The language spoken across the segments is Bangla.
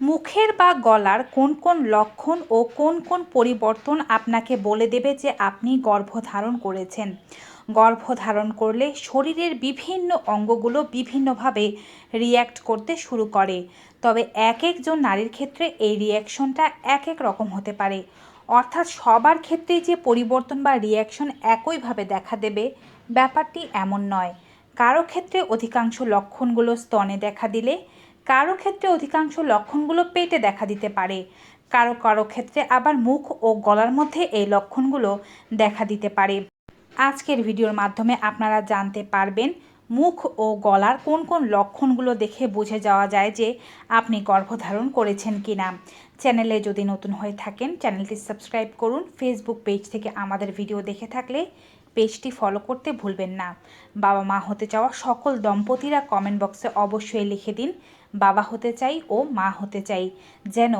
মুখের বা গলার কোন কোন লক্ষণ ও কোন কোন পরিবর্তন আপনাকে বলে দেবে যে আপনি গর্ভধারণ করেছেন? গর্ভধারণ করলে শরীরের বিভিন্ন অঙ্গগুলো বিভিন্নভাবে রিয়্যাক্ট করতে শুরু করে। তবে এক একজন নারীর ক্ষেত্রে এই রিয়াকশনটা এক এক রকম হতে পারে। অর্থাৎ সবার ক্ষেত্রেই যে পরিবর্তন বা রিয়াকশন একইভাবে দেখা দেবে, ব্যাপারটি এমন নয়। কারও ক্ষেত্রে অধিকাংশ লক্ষণগুলো স্তনে দেখা দিলে কারও ক্ষেত্রে অধিকাংশ লক্ষণগুলো পেটে দেখা দিতে পারে। কারও কারও ক্ষেত্রে আবার মুখ ও গলার মধ্যে এই লক্ষণগুলো দেখা দিতে পারে। আজকের ভিডিওর মাধ্যমে আপনারা জানতে পারবেন, মুখ ও গলার কোন কোন লক্ষণগুলো দেখে বুঝে যাওয়া যায় যে আপনি গর্ভধারণ করেছেন কি না চ্যানেলে যদি নতুন হয়ে থাকেন, চ্যানেলটি সাবস্ক্রাইব করুন। ফেসবুক পেজ থেকে আমাদের ভিডিও দেখে থাকলে পেজটি ফলো করতে ভুলবেন না। বাবা মা হতে চাওয়া সকল দম্পতিরা কমেন্ট বক্সে অবশ্যই লিখে দিন, বাবা হতে চাই ও মা হতে চাই, যেন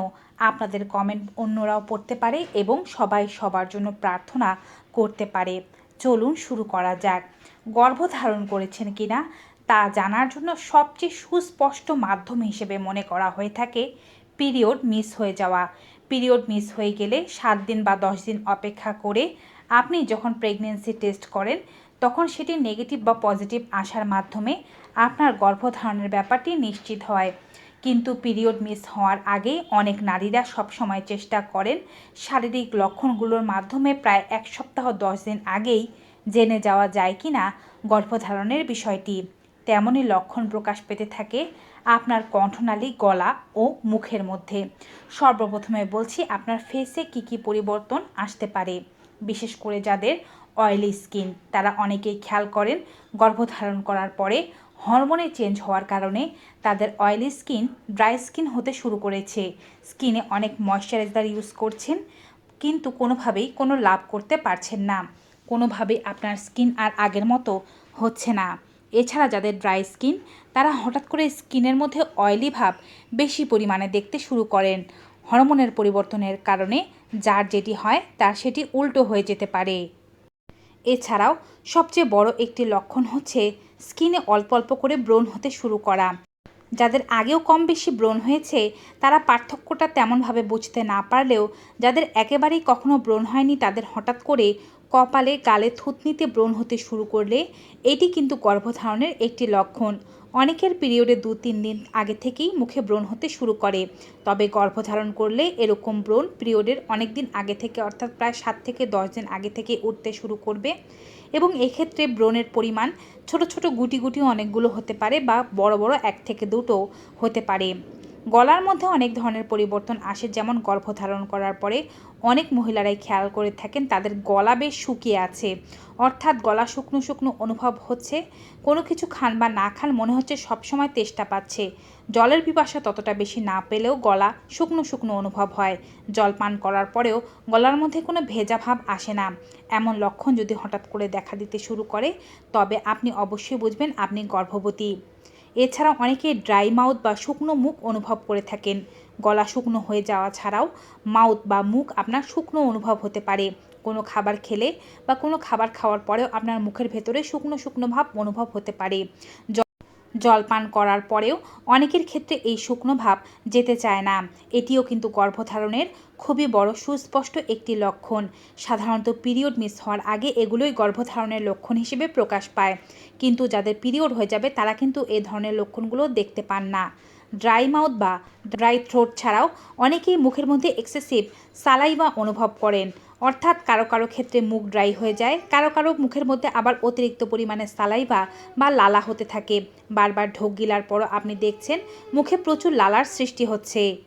আপনাদের কমেন্ট অন্যরাও পড়তে পারে এবং সবাই সবার জন্য প্রার্থনা করতে পারে। চলুন শুরু করা যাক। গর্ভধারণ করেছেন কিনা তা জানার জন্য সবচেয়ে সুস্পষ্ট মাধ্যম হিসেবে মনে করা হয়ে থাকে পিরিয়ড মিস হয়ে যাওয়া। পিরিয়ড মিস হয়ে গেলে সাত দিন বা দশ দিন অপেক্ষা করে আপনি যখন প্রেগনেন্সি টেস্ট করেন, তখন সেটি নেগেটিভ বা পজিটিভ আসার মাধ্যমে আপনার গর্ভধারণের ব্যাপারটি নিশ্চিত হয়। কিন্তু পিরিয়ড মিস হওয়ার আগে অনেক নারীরা সবসময় চেষ্টা করেন শারীরিক লক্ষণগুলোর মাধ্যমে প্রায় এক সপ্তাহ দশ দিন আগেই জেনে যাওয়া যায় কি না গর্ভধারণের বিষয়টি। তেমনই লক্ষণ প্রকাশ পেতে থাকে আপনার কণ্ঠনালী, গলা ও মুখের মধ্যে। সর্বপ্রথমে বলছি, আপনার ফেসে কি কি পরিবর্তন আসতে পারে? বিশেষ করে যাদের অয়েলি স্কিন তারা অনেকেই খেয়াল করেন গর্ভধারণ করার পরে হরমোনে চেঞ্জ হওয়ার কারণে তাদের অয়েলি স্কিন ড্রাই স্কিন হতে শুরু করেছে। স্কিনে অনেক ময়শ্চারাইজার ইউজ করছেন, কিন্তু কোনোভাবেই কোনো লাভ করতে পারছেন না। কোনোভাবেই আপনার স্কিন আর আগের মতো হচ্ছে না। এছাড়া যাদের ড্রাই স্কিন তারা হঠাৎ করে স্কিনের মধ্যে অয়েলি ভাব বেশি পরিমাণে দেখতে শুরু করেন। হরমোনের পরিবর্তনের কারণে যার যেটি হয় তার সেটি উল্টো হয়ে যেতে পারে। এছাড়াও সবচেয়ে বড় একটি লক্ষণ হচ্ছে স্কিনে অল্প অল্প করে ব্রণ হতে শুরু করা। যাদের আগেও কম বেশি ব্রণ হয়েছে, তারা পার্থক্যটা তেমনভাবে বুঝতে না পারলেও যাদের একেবারেই কখনো ব্রণ হয়নি তাদের হঠাৎ করে কপালে গালে থুতনিতে ব্রণ হতে শুরু করলে এটি কিন্তু গর্ভধারণের একটি লক্ষণ। অনেকের পিরিয়ডে দু তিন দিন আগে থেকেই মুখে ব্রণ হতে শুরু করে। তবে গর্ভধারণ করলে এরকম ব্রণ পিরিয়ডের অনেক দিন আগে থেকে, অর্থাৎ প্রায় সাত থেকে দশ দিন আগে থেকে উঠতে শুরু করবে। এবং এক্ষেত্রে ব্রণের পরিমাণ ছোট ছোট গুটি গুটি অনেকগুলো হতে পারে বা বড় বড় এক থেকে দুটো হতে পারে। গলার মধ্যে অনেক ধরনের পরিবর্তন আসে, যেমন গর্ভধারণ করার পরে অনেক মহিলারাই খেয়াল করে থাকেন তাদের গলা বেশ শুকিয়ে আছে। অর্থাৎ গলা শুকনো শুকনো অনুভব হচ্ছে, কোনো কিছু খান বা না খান মনে হচ্ছে সবসময় তেষ্টা পাচ্ছে। জলের পিপাসা ততটা বেশি না পেলেও গলা শুকনো শুকনো অনুভব হয়। জল পান করার পরেও গলার মধ্যে কোনো ভেজা ভাব আসে না। এমন লক্ষণ যদি হঠাৎ করে দেখা দিতে শুরু করে, তবে আপনি অবশ্যই বুঝবেন আপনি গর্ভবতী। এছাড়া অনেকে ড্রাই মাউথ বা শুকনো মুখ অনুভব করে থাকেন। গলা শুকনো হয়ে যাওয়া ছাড়াও মাউথ বা মুখ আপনার শুকনো অনুভব হতে পারে। কোনো খাবার খেলে বা কোনো খাবার খাওয়ার পরেও আপনার মুখের ভেতরে শুকনো শুকনো ভাব অনুভব হতে পারে। জল পান করার পরেও অনেকের ক্ষেত্রে এই শুকনো ভাব যেতে চায় না। এটিও কিন্তু গর্ভধারণের খুবই বড় সুস্পষ্ট একটি লক্ষণ। সাধারণত পিরিয়ড মিস হওয়ার আগে এগুলোই গর্ভধারণের লক্ষণ হিসেবে প্রকাশ পায়। কিন্তু যাদের পিরিয়ড হয়ে যাবে, তারা কিন্তু এই ধরনের লক্ষণগুলো দেখতে পান না। ড্রাই মাউথ বা ড্রাই থ্রোট ছাড়াও অনেকেই মুখের মধ্যে এক্সেসিভ সালাইবা অনুভব করেন। অর্থাৎ কারও কারও ক্ষেত্রে মুখ ড্রাই হয়ে যায়, কারও কারও মুখের মধ্যে আবার অতিরিক্ত পরিমাণে সালাইভা বা লালা হতে থাকে। বারবার ঢোক গিলার পরও আপনি দেখছেন, মুখে প্রচুর লালার সৃষ্টি হচ্ছে।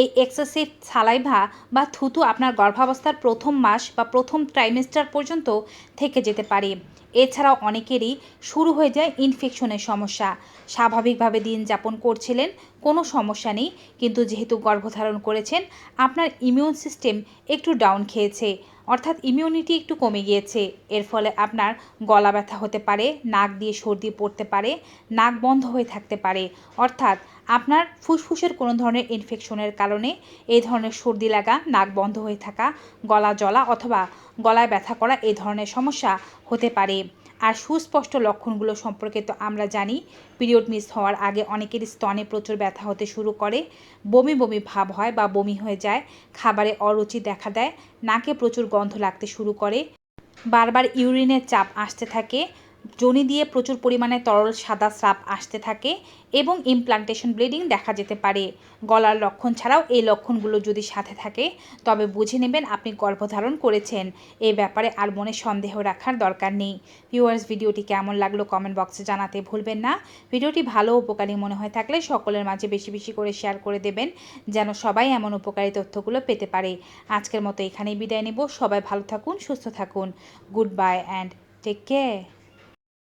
এই এক্সেসিভ সালাইভা বা থুতু আপনার গর্ভাবস্থার প্রথম মাস বা প্রথম ট্রাইমেস্টার পর্যন্ত থেকে যেতে পারে। এছাড়াও অনেকেরই শুরু হয়ে যায় ইনফেকশনের সমস্যা। স্বাভাবিকভাবে দিন যাপন করছিলেন, কোনো সমস্যা নেই। কিন্তু যেহেতু গর্ভধারণ করেছেন, আপনার ইমিউন সিস্টেম একটু ডাউন খেয়েছে। অর্থাৎ ইমিউনিটি একটু কমে গিয়েছে। এর ফলে আপনার গলা ব্যথা হতে পারে, নাক দিয়ে সর্দি পড়তে পারে, নাক বন্ধ হয়ে থাকতে পারে। অর্থাৎ আপনার ফুসফুসের কোনো ধরনের ইনফেকশনের কারণে এই ধরনের সর্দি লাগা, নাক বন্ধ হয়ে থাকা, গলা জ্বলা অথবা গলায় ব্যথা করা এই ধরনের সমস্যা হতে পারে। সুস্পষ্ট লক্ষণগুলো সম্পর্কে তো আমরা জানি। পিরিয়ড মিস হওয়ার আগে অনেকের স্তনে প্রচুর ব্যথা হতে শুরু করে। বমি বমি ভাব হয় বা বমি হয়ে যায়, খাবারে অরুচি দেখা দেয়, নাকে প্রচুর গন্ধ লাগতে শুরু করে। বারবার ইউরিনের চাপ আসতে থাকে যোনি দিয়ে প্রচুর পরিমাণে তরল সাদা স্রাব আসতে থাকে এবং ইমপ্লান্টেশন ব্লিডিং দেখা যেতে পারে। গলার লক্ষণ ছাড়াও এই লক্ষণগুলো যদি সাথে থাকে, তবে বুঝে নেবেন আপনি গর্ভধারণ করেছেন। এই ব্যাপারে আর মনে সন্দেহ রাখার দরকার নেই। ভিউয়ার্স ভিডিওটি কেমন লাগল কমেন্ট বক্সে জানাতে ভুলবেন না। ভিডিওটি ভালো উপকারী মনে হয়ে থাকলে সকলের মাঝে বেশি বেশি করে শেয়ার করে দেবেন, যেন সবাই এমন উপকারী তথ্যগুলো পেতে পারে। আজকের মতো এখানেই বিদায় নেব। সবাই ভালো থাকুন, সুস্থ থাকুন। Good bye and take care